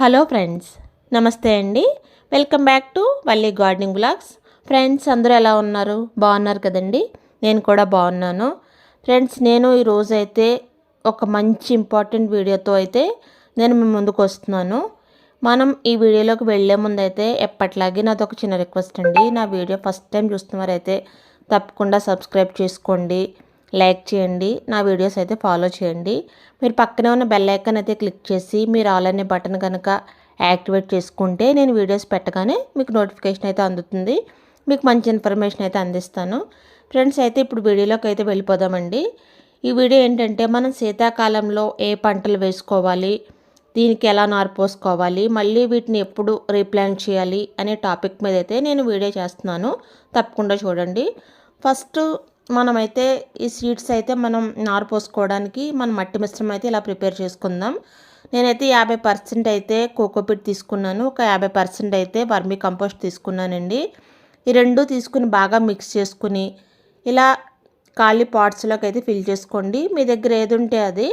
Hello friends నమస్తే అండి. Welcome back to Valli gardening blogs. Friends అందరూ ఎలా ఉన్నారు? బాగున్నారు కదండి? నేను కూడా బాగున్నాను. ఫ్రెండ్స్ నేను ఈరోజు అయితే ఒక మంచి ఇంపార్టెంట్ వీడియోతో అయితే నేను మీ ముందుకు వస్తున్నాను. మనం ఈ వీడియోలోకి వెళ్ళే ముందు అయితే ఎప్పట్లాగే నాది ఒక చిన్న రిక్వెస్ట్ అండి. నా వీడియో ఫస్ట్ టైం చూస్తున్నవారైతే తప్పకుండా సబ్స్క్రైబ్ చేసుకోండి. లైక్ చేయండి నా వీడియోస్ అయితే ఫాలో చేయండి. మీరు పక్కనే ఉన్న బెల్ ఐకాన్ అయితే క్లిక్ చేసి మీరు ఆల్ అనే బటన్ కనుక యాక్టివేట్ చేసుకుంటే నేను వీడియోస్ పెట్టగానే మీకు నోటిఫికేషన్ అయితే అందుతుంది. మీకు మంచి ఇన్ఫర్మేషన్ అయితే అందిస్తాను. ఫ్రెండ్స్ అయితే ఇప్పుడు వీడియోలోకి అయితే వెళ్ళిపోదామండి. ఈ వీడియో ఏంటంటే మనం శీతాకాలంలో ఏ పంటలు వేసుకోవాలి దీనికి ఎలా నారు పోసుకోవాలి మళ్ళీ వీటిని ఎప్పుడు రీప్లాంట్ చేయాలి అనే టాపిక్ మీద అయితే నేను వీడియో చేస్తున్నాను. తప్పకుండా చూడండి. ఫస్ట్ మనమైతే ఈ స్వీట్స్ అయితే మనం నారు పోసుకోవడానికి మన మట్టి మిశ్రమం అయితే ఇలా ప్రిపేర్ చేసుకుందాం. నేనైతే యాభై పర్సెంట్ అయితే కోకోపిట్ తీసుకున్నాను. ఒక యాభై పర్సెంట్ అయితే వర్మీ కంపోస్ట్ తీసుకున్నానండి. ఈ రెండు తీసుకుని బాగా మిక్స్ చేసుకుని ఇలా ఖాళీ పాట్స్లోకి అయితే ఫిల్ చేసుకోండి. మీ దగ్గర ఏది ఉంటే అది.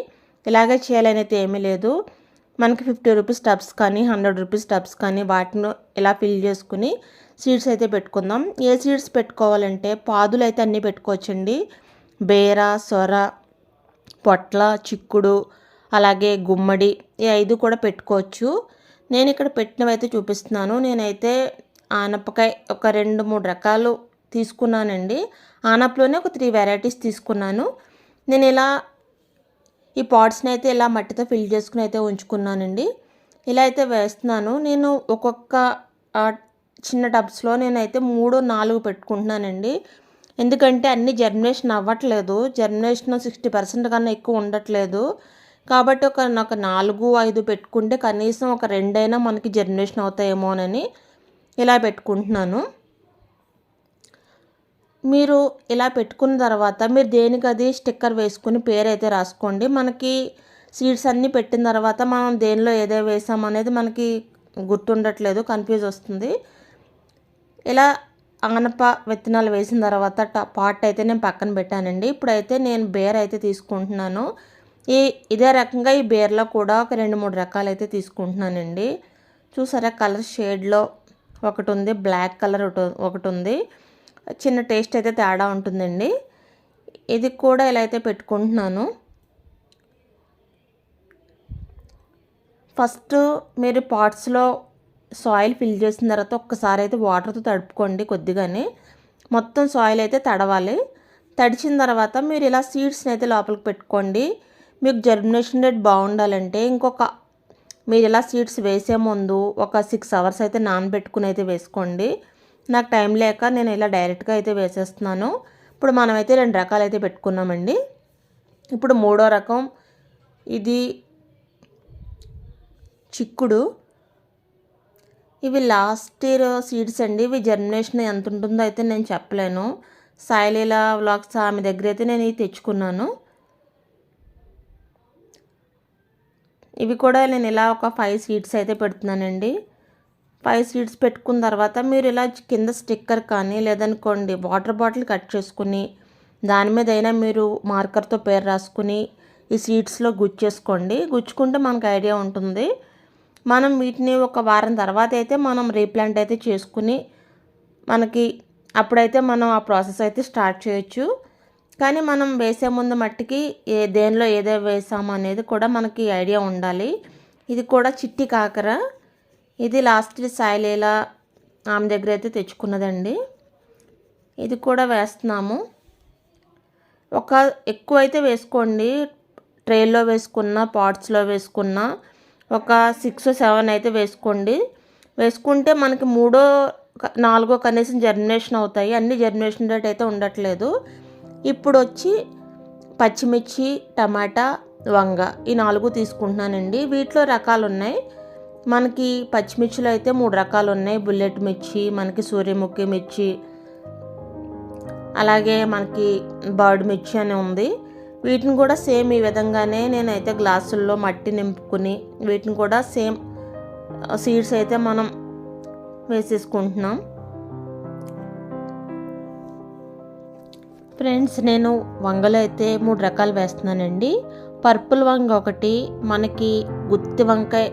ఇలాగే చేయాలని అయితే ఏమీ లేదు. మనకి ఫిఫ్టీ రూపీస్ టబ్స్ కానీ హండ్రెడ్ రూపీస్ టబ్స్ కానీ వాటిని ఇలా ఫిల్ చేసుకుని సీడ్స్ అయితే పెట్టుకుందాం. ఏ సీడ్స్ పెట్టుకోవాలంటే పాదులు అయితే అన్నీ పెట్టుకోవచ్చండి. బేర సొర పొట్ల చిక్కుడు అలాగే గుమ్మడి ఈ ఐదు కూడా పెట్టుకోవచ్చు. నేను ఇక్కడ పెట్టినవి అయితే చూపిస్తున్నాను. నేనైతే ఆనపకాయ ఒక రెండు మూడు రకాలు తీసుకున్నానండి. ఆనపలోనే ఒక త్రీ వెరైటీస్ తీసుకున్నాను. నేను ఇలా ఈ పాట్స్ని అయితే ఇలా మట్టితో ఫిల్ చేసుకుని అయితే ఉంచుకున్నానండి. ఇలా అయితే వేస్తున్నాను. నేను ఒక్కొక్క చిన్న టబ్స్లో నేనైతే మూడు నాలుగు పెట్టుకుంటున్నానండి. ఎందుకంటే అన్ని జర్మినేషన్ అవ్వట్లేదు. జర్మినేషన్ సిక్స్టీ పర్సెంట్ కన్నా ఎక్కువ ఉండట్లేదు. కాబట్టి ఒక నాకు నాలుగు ఐదు పెట్టుకుంటే కనీసం ఒక రెండైనా మనకి జర్మినేషన్ అవుతాయేమోనని ఇలా పెట్టుకుంటున్నాను. మీరు ఇలా పెట్టుకున్న తర్వాత మీరు దేనికి అది స్టిక్కర్ వేసుకుని పేరు అయితే రాసుకోండి. మనకి సీడ్స్ అన్నీ పెట్టిన తర్వాత మనం దేనిలో ఏదే వేసాం అనేది మనకి గుర్తుండట్లేదు కన్ఫ్యూజ్ వస్తుంది. ఇలా ఆనప విత్తనాలు వేసిన తర్వాత పాట్ అయితే నేను పక్కన పెట్టానండి. ఇప్పుడైతే నేను బేర్ అయితే తీసుకుంటున్నాను. ఈ ఇదే రకంగా ఈ బేర్లో కూడా ఒక రెండు మూడు రకాలు అయితే తీసుకుంటున్నానండి. చూసారా కలర్ షేడ్లో ఒకటి ఉంది బ్లాక్ కలర్ ఒకటి ఉంది చిన్న టేస్ట్ అయితే తేడా ఉంటుందండి. ఇది కూడా ఇలా అయితే పెట్టుకుంటున్నాను. ఫస్ట్ మీరు పాట్స్లో సాయిల్ ఫిల్ చేసిన తర్వాత ఒక్కసారి అయితే వాటర్తో తడుపుకోండి కొద్దిగానే. మొత్తం సాయిల్ అయితే తడవాలి. తడిచిన తర్వాత మీరు ఇలా సీడ్స్ని అయితే లోపలికి పెట్టుకోండి. మీకు జర్మినేషన్ రేట్ బాగుండాలంటే ఇంకొక మీరు ఇలా సీడ్స్ వేసే ముందు ఒక సిక్స్ అవర్స్ అయితే నానబెట్టుకుని అయితే వేసుకోండి. నాకు టైం లేక నేను ఇలా డైరెక్ట్గా అయితే వేసేస్తున్నాను. ఇప్పుడు మనమైతే రెండు రకాలు అయితే పెట్టుకున్నామండి. ఇప్పుడు మూడో రకం ఇది చిక్కుడు. ఇవి లాస్ట్ ఇయర్ సీడ్స్ అండి. ఇవి జర్మినేషన్ ఎంత ఉంటుందో అయితే నేను చెప్పలేను. సాయిలీలా వ్లాగ్స్ ఆమె దగ్గర అయితే నేను ఇవి తెచ్చుకున్నాను. ఇవి కూడా నేను ఇలా ఒక ఫైవ్ సీడ్స్ అయితే పెడుతున్నానండి. ఫైవ్ సీడ్స్ పెట్టుకున్న తర్వాత మీరు ఇలా కింద స్టిక్కర్ కానీ లేదనుకోండి వాటర్ బాటిల్ కట్ చేసుకుని దాని మీద అయినా మీరు మార్కర్తో పేరు రాసుకుని ఈ సీడ్స్లో గుచ్చేసుకోండి. గుచ్చుకుంటే మనకు ఐడియా ఉంటుంది. మనం వీటిని ఒక వారం తర్వాత అయితే మనం రీప్లాంట్ అయితే చేసుకుని మనకి అప్పుడైతే మనం ఆ ప్రాసెస్ అయితే స్టార్ట్ చేయొచ్చు. కానీ మనం వేసే ముందు మట్టికి ఏ దేనిలో ఏదో వేసాము అనేది కూడా మనకి ఐడియా ఉండాలి. ఇది కూడా చిట్టి కాకర. ఇది లాస్ట్ సాయిలేలా ఆమె దగ్గర అయితే తెచ్చుకున్నదండి. ఇది కూడా వేస్తున్నాము. ఒక ఎక్కువ అయితే వేసుకోండి. ట్రేల్లో వేసుకున్న పాట్స్లో వేసుకున్న ఒక సిక్స్ సెవెన్ అయితే వేసుకోండి. వేసుకుంటే మనకి మూడో నాలుగో కనీసం జర్మినేషన్ అవుతాయి. అన్ని జర్మినేషన్ రేట్ అయితే ఉండట్లేదు. ఇప్పుడు వచ్చి పచ్చిమిర్చి టమాటా వంగ ఈ నాలుగు తీసుకుంటున్నానండి. వీటిలో రకాలు ఉన్నాయి మనకి పచ్చిమిర్చిలో అయితే మూడు రకాలు ఉన్నాయి. బుల్లెట్ మిర్చి మనకి సూర్యముఖి మిర్చి అలాగే మనకి బర్డ్ మిర్చి అని ఉంది. వీటిని కూడా సేమ్ ఈ విధంగానే నేనైతే గ్లాసుల్లో మట్టి నింపుకుని వీటిని కూడా సేమ్ సీడ్స్ అయితే మనం వేసేసుకుంటున్నాం. ఫ్రెండ్స్ నేను వంగలు అయితే మూడు రకాలు వేస్తున్నానండి. పర్పుల్ వంగ ఒకటి మనకి గుత్తి వంకాయ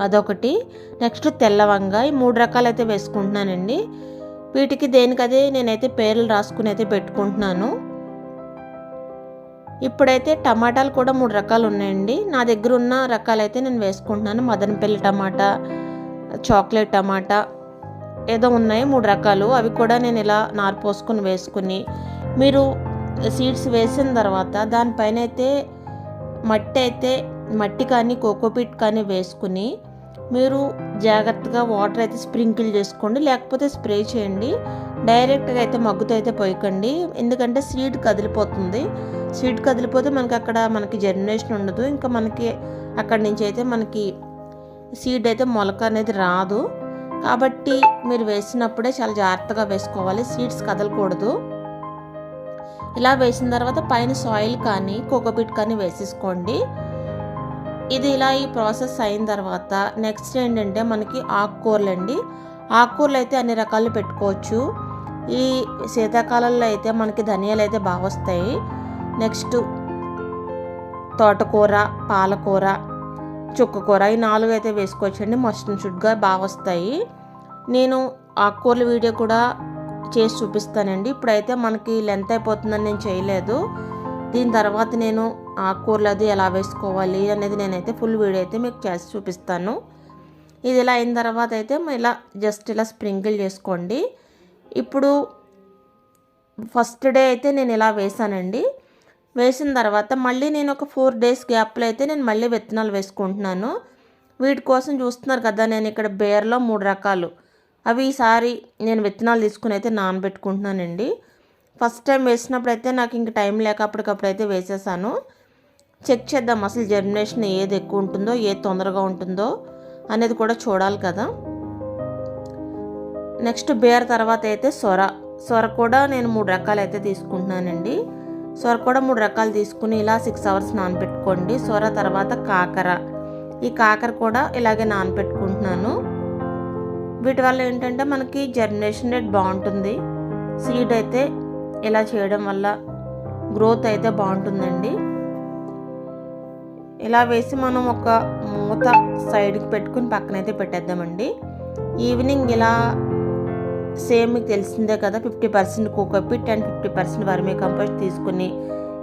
అదొకటి. నెక్స్ట్ తెల్లవంగ ఈ మూడు రకాలు అయితే వేసుకుంటున్నానండి. వీటికి దేనికదే నేనైతే పేర్లు రాసుకుని అయితే పెట్టుకుంటున్నాను. ఇప్పుడైతే టమాటాలు కూడా మూడు రకాలు ఉన్నాయండి. నా దగ్గర ఉన్న రకాలైతే నేను వేసుకుంటున్నాను. మదనపల్లి టమాటా చాక్లెట్ టమాటా ఏదో ఉన్నాయి మూడు రకాలు. అవి కూడా నేను ఇలా నారు పోసుకొని వేసుకుని మీరు సీడ్స్ వేసిన తర్వాత దానిపైన అయితే మట్టి అయితే మట్టి కానీ కోకోపీట్ కానీ వేసుకుని మీరు జాగ్రత్తగా వాటర్ అయితే స్ప్రింకిల్ చేసుకోండి. లేకపోతే స్ప్రే చేయండి. డైరెక్ట్గా అయితే మగ్గుతో అయితే పోయకండి. ఎందుకంటే సీడ్ కదిలిపోతుంది. సీడ్ కదిలిపోతే మనకి అక్కడ మనకి జర్మినేషన్ ఉండదు. ఇంకా మనకి అక్కడి నుంచి అయితే మనకి సీడ్ అయితే మొలక అనేది రాదు. కాబట్టి మీరు వేసినప్పుడే చాలా జాగ్రత్తగా వేసుకోవాలి. సీడ్స్ కదలకూడదు. ఇలా వేసిన తర్వాత పైన సాయిల్ కానీ కోకోపీట్ కానీ వేసేసుకోండి. ఇది ఇలా ఈ ప్రాసెస్ అయిన తర్వాత నెక్స్ట్ ఏంటంటే మనకి ఆకుకూరలు అండి ఆకుకూరలు అయితే అన్ని రకాలు పెట్టుకోవచ్చు. ఈ శీతాకాలంలో అయితే మనకి ధనియాలు అయితే బాగా వస్తాయి. నెక్స్ట్ తోటకూర పాలకూర చుక్కకూర ఈ నాలుగు అయితే వేసుకోవచ్చండి. మస్టర్డ్ షుడ్గా బాగా వస్తాయి. నేను ఆకుకూరల వీడియో కూడా చేసి చూపిస్తానండి. ఇప్పుడైతే మనకి లెంత్ అయిపోతుందని నేను చేయలేదు. దీని తర్వాత నేను ఆకుకూరలు అది ఎలా వేసుకోవాలి అనేది నేనైతే ఫుల్ వీడియో అయితే మీకు చేసి చూపిస్తాను. ఇది ఇలా అయిన తర్వాత అయితే ఇలా జస్ట్ ఇలా స్ప్రింకిల్ చేసుకోండి. ఇప్పుడు ఫస్ట్ డే అయితే నేను ఇలా వేసానండి. వేసిన తర్వాత మళ్ళీ నేను ఒక ఫోర్ డేస్ గ్యాప్లో అయితే నేను మళ్ళీ విత్తనాలు వేసుకుంటున్నాను. వీటి కోసం చూస్తున్నారు కదా నేను ఇక్కడ బేర్లో మూడు రకాలు. అవి ఈసారి నేను విత్తనాలు తీసుకుని అయితే నానబెట్టుకుంటున్నానండి. ఫస్ట్ టైం వేసినప్పుడు అయితే నాకు ఇంక టైం లేక అప్పటికప్పుడు అయితే వేసేసాను. చెక్ చేద్దాం అసలు జర్మినేషన్ ఏది ఎక్కువ ఉంటుందో ఏది తొందరగా ఉంటుందో అనేది కూడా చూడాలి కదా. నెక్స్ట్ బేర్ తర్వాత అయితే సొర. సొర కూడా నేను మూడు రకాలు అయితే తీసుకుంటున్నానండి. సొర కూడా మూడు రకాలు తీసుకుని ఇలా సిక్స్ అవర్స్ నానబెట్టుకోండి సొర తర్వాత కాకర. ఈ కాకర కూడా ఇలాగే నానబెట్టుకుంటున్నాను వీటి వల్ల ఏంటంటే మనకి జర్మినేషన్ రేట్ బాగుంటుంది. సీడ్ అయితే ఇలా చేయడం వల్ల గ్రోత్ అయితే బాగుంటుందండి. ఇలా వేసి మనం ఒక మూత సైడ్కి పెట్టుకుని పక్కనైతే పెట్టేద్దామండి. ఈవినింగ్ ఇలా సేమ్ మీకు తెలిసిందే కదా fifty percent cocopeat and fifty percent vermicompost తీసుకుని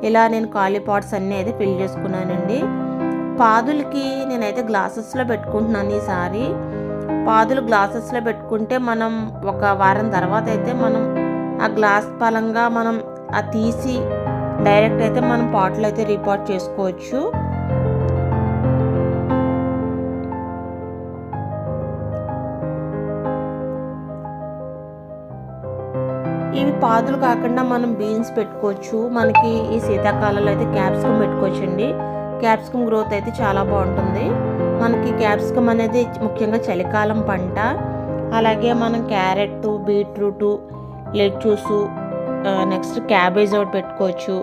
ఇలా నేను ఖాళీ పాట్స్ అన్నీ అయితే ఫిల్ చేసుకున్నానండి. పాదులకి నేనైతే గ్లాసెస్లో పెట్టుకుంటున్నాను ఈసారి. పాదులు గ్లాసెస్లో పెట్టుకుంటే మనం ఒక వారం తర్వాత అయితే మనం ఆ గ్లాస్ పరంగా మనం ఆ తీసి డైరెక్ట్ అయితే మనం పాటలు అయితే రిపోర్ట్ చేసుకోవచ్చు. ఇవి పాదులు కాకుండా మనం బీన్స్ పెట్టుకోవచ్చు. మనకి ఈ శీతాకాలంలో అయితే క్యాప్సికమ్ పెట్టుకోవచ్చు అండి క్యాప్సికమ్ గ్రోత్ అయితే చాలా బాగుంటుంది. మనకి క్యాప్సికమ్ అనేది ముఖ్యంగా చలికాలం పంట. అలాగే మనం carrot beetroot lettuce next cabbage ఒకటి పెట్టుకోవచ్చు.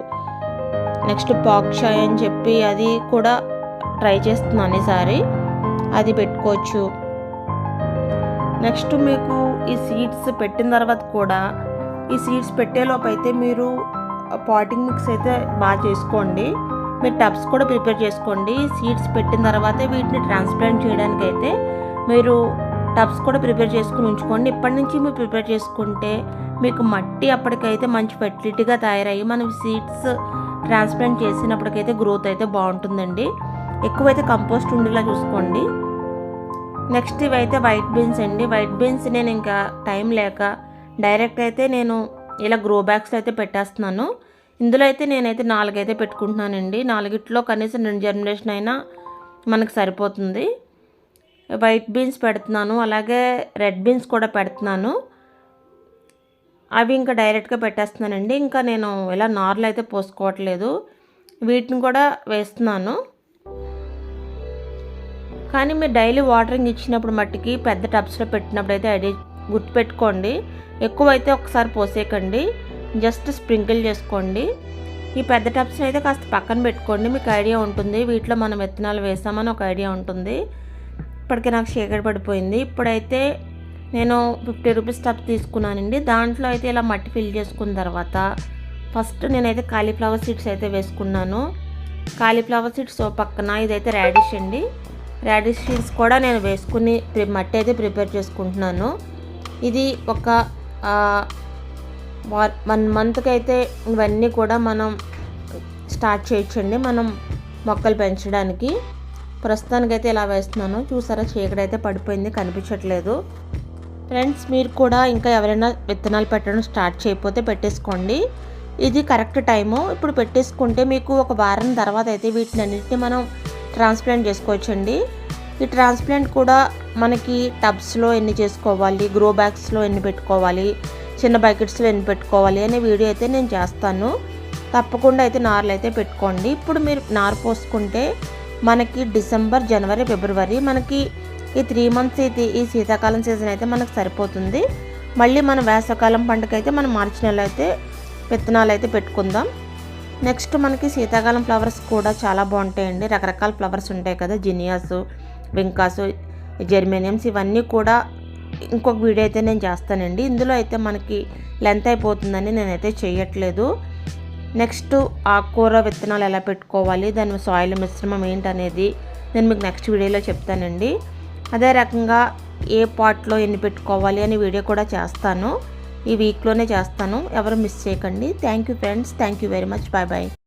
నెక్స్ట్ పాక్చాయ్ అని చెప్పి అది కూడా ట్రై చేస్తున్నాను ఈసారి. అది పెట్టుకోవచ్చు. నెక్స్ట్ మీకు ఈ సీడ్స్ పెట్టిన తర్వాత కూడా ఈ సీడ్స్ పెట్టేలోపు అయితే మీరు పాటింగ్ మిక్స్ అయితే బాగా చేసుకోండి. మీరు టబ్స్ కూడా ప్రిపేర్ చేసుకోండి. సీడ్స్ పెట్టిన తర్వాత వీటిని ట్రాన్స్ప్లాంట్ చేయడానికి అయితే మీరు టబ్స్ కూడా ప్రిపేర్ చేసుకుని ఉంచుకోండి. ఇప్పటి నుంచి మీరు ప్రిపేర్ చేసుకుంటే మీకు మట్టి అప్పటికైతే మంచి ఫెర్టిలిటీగా తయారయ్యి మనం సీడ్స్ ట్రాన్స్ప్లాంట్ చేసినప్పటికైతే గ్రోత్ అయితే బాగుంటుందండి. ఎక్కువైతే కంపోస్ట్ ఉండేలా చూసుకోండి. నెక్స్ట్ ఇవైతే వైట్ బీన్స్ అండి. వైట్ బీన్స్ నేను ఇంకా టైం లేక డైరెక్ట్ అయితే నేను ఇలా గ్రో బ్యాగ్స్ అయితే పెట్టేస్తున్నాను. ఇందులో అయితే నేనైతే నాలుగైతే పెట్టుకుంటున్నానండి. నాలుగిట్లో కనీసం రెండు జనరేషన్ అయినా మనకు సరిపోతుంది. వైట్ బీన్స్ పెడుతున్నాను. అలాగే రెడ్ బీన్స్ కూడా పెడుతున్నాను. అవి ఇంకా డైరెక్ట్గా పెట్టేస్తున్నానండి. ఇంకా నేను ఇలా నార్లు అయితే పోసుకోవట్లేదు. వీటిని కూడా వేస్తున్నాను. కానీ మీరు డైలీ వాటరింగ్ ఇచ్చినప్పుడు మట్టికి పెద్ద టబ్స్లో పెట్టినప్పుడు అయితే ఐడియా గుర్తుపెట్టుకోండి. ఎక్కువైతే ఒకసారి పోసేయకండి. జస్ట్ స్ప్రింకిల్ చేసుకోండి. ఈ పెద్ద టబ్స్ని అయితే కాస్త పక్కన పెట్టుకోండి. మీకు ఐడియా ఉంటుంది. వీటిలో మనం విత్తనాలు వేసామని ఒక ఐడియా ఉంటుంది. ఇప్పటికే నాకు చీకటి పడిపోయింది. ఇప్పుడైతే నేను ఫిఫ్టీ రూపీస్ టబ్ తీసుకున్నానండి. దాంట్లో అయితే ఇలా మట్టి ఫిల్ చేసుకున్న తర్వాత ఫస్ట్ నేనైతే కాలీఫ్లవర్ సీడ్స్ అయితే వేసుకున్నాను. కాలీఫ్లవర్ సీడ్స్ పక్కన ఇదైతే రాడిష్ అండి. రాడిష్ సీడ్స్ కూడా నేను వేసుకుని మట్టి అయితే ప్రిపేర్ చేసుకుంటున్నాను. ఇది ఒక వన్ మంత్కి అయితే ఇవన్నీ కూడా మనం స్టార్ట్ చేయొచ్చండి. మనం మొక్కలు పెంచడానికి. ప్రస్తుతానికైతే ఇలా వేస్తున్నాను. చూసారా చీకటి అయితే పడిపోయింది కనిపించట్లేదు. ఫ్రెండ్స్ మీరు కూడా ఇంకా ఎవరైనా విత్తనాలు పెట్టడం స్టార్ట్ చేయకపోతే పెట్టేసుకోండి. ఇది కరెక్ట్ టైము ఇప్పుడు పెట్టేసుకుంటే మీకు ఒక వారం తర్వాత అయితే వీటిని అన్నింటినీ మనం ట్రాన్స్ప్లాంట్ చేసుకోవచ్చండి. ఈ ట్రాన్స్ప్లాంట్ కూడా మనకి టబ్స్లో ఎన్ని చేసుకోవాలి గ్రో బ్యాగ్స్లో ఎన్ని పెట్టుకోవాలి చిన్న బకెట్స్లో ఎన్ని పెట్టుకోవాలి అనే వీడియో అయితే నేను చేస్తాను. తప్పకుండా అయితే నార్లు అయితే పెట్టుకోండి. ఇప్పుడు మీరు నారు పోసుకుంటే మనకి డిసెంబర్ జనవరి ఫిబ్రవరి మనకి ఈ త్రీ మంత్స్ అయితే ఈ శీతాకాలం సీజన్ అయితే మనకు సరిపోతుంది. మళ్ళీ మన వేసవకాలం పంటకైతే మనం మార్చి నెల అయితే విత్తనాలు అయితే పెట్టుకుందాం. నెక్స్ట్ మనకి శీతాకాలం ఫ్లవర్స్ కూడా చాలా బాగుంటాయండి. రకరకాల ఫ్లవర్స్ ఉంటాయి కదా జినియాస్ వింకాసు జెర్మేనియమ్స్ ఇవన్నీ కూడా ఇంకొక వీడియో అయితే నేను చేస్తానండి. ఇందులో అయితే మనకి లెంత్ అయిపోతుందని నేనైతే చేయట్లేదు. నెక్స్ట్ ఆకుకూర విత్తనాలు ఎలా పెట్టుకోవాలి దాని సాయిల్ మిశ్రమం ఏంటనేది నేను మీకు నెక్స్ట్ వీడియోలో చెప్తానండి. అదే రకంగా ఏ పాట్లో ఎన్ని పెట్టుకోవాలి అనే వీడియో కూడా చేస్తాను. ఈ వీక్లోనే చేస్తాను. ఎవరు మిస్ చేయకండి. Thank you friends thank you very much bye bye